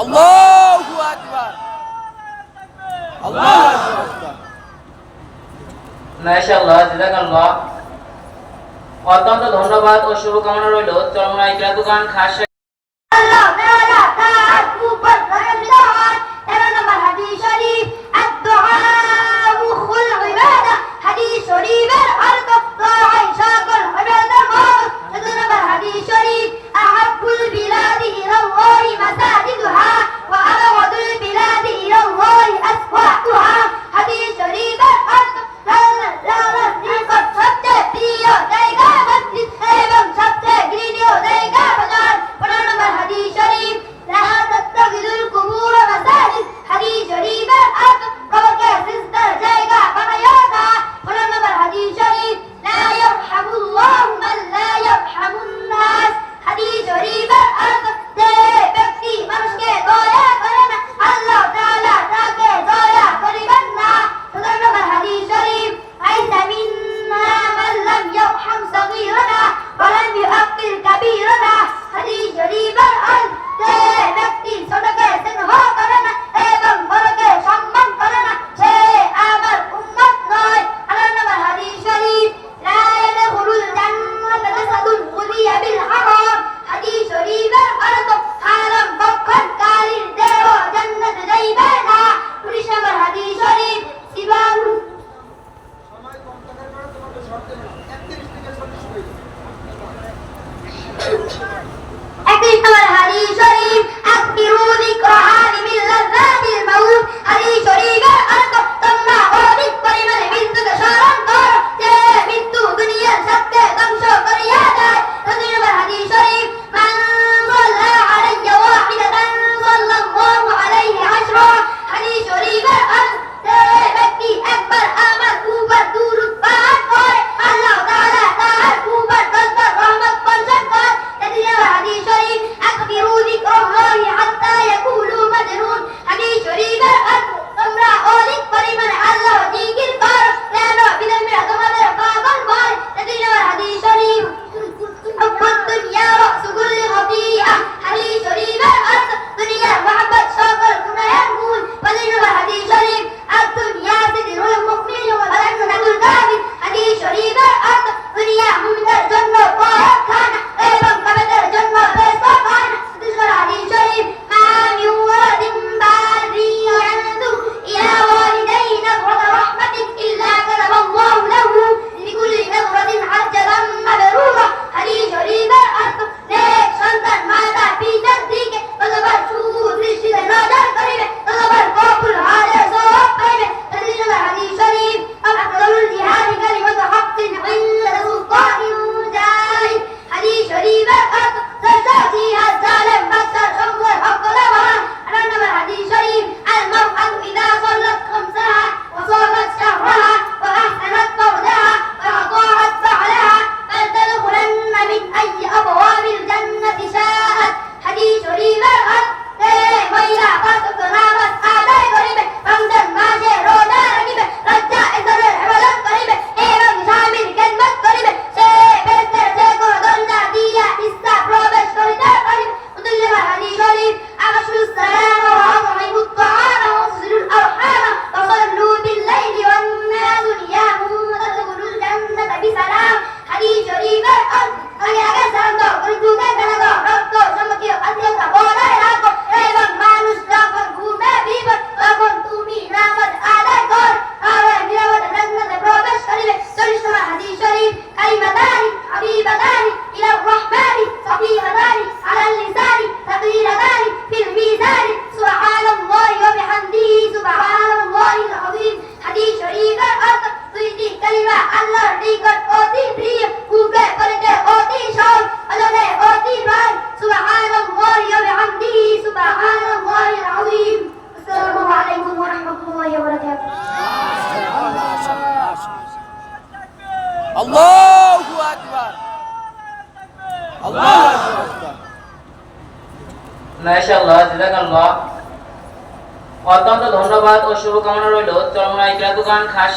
আল্লাহু আকবার। আল্লাহু আকবার। মাশাআল্লাহ জাযাকাল্লাহ অত্যন্ত ধন্যবাদ ও শুভকামনা রইল চরমনাই কিরাতুকান খাস અંત અને આગળ સાંધો પરંતુ કે ગણગો રક્તો સમક્ય અત્યંત બોલા মাশাআল্লাহ জাযাকাল্লাহ। অত্যন্ত ধন্যবাদ ও শুভকামনা রইল চরমনাই দোকান খাস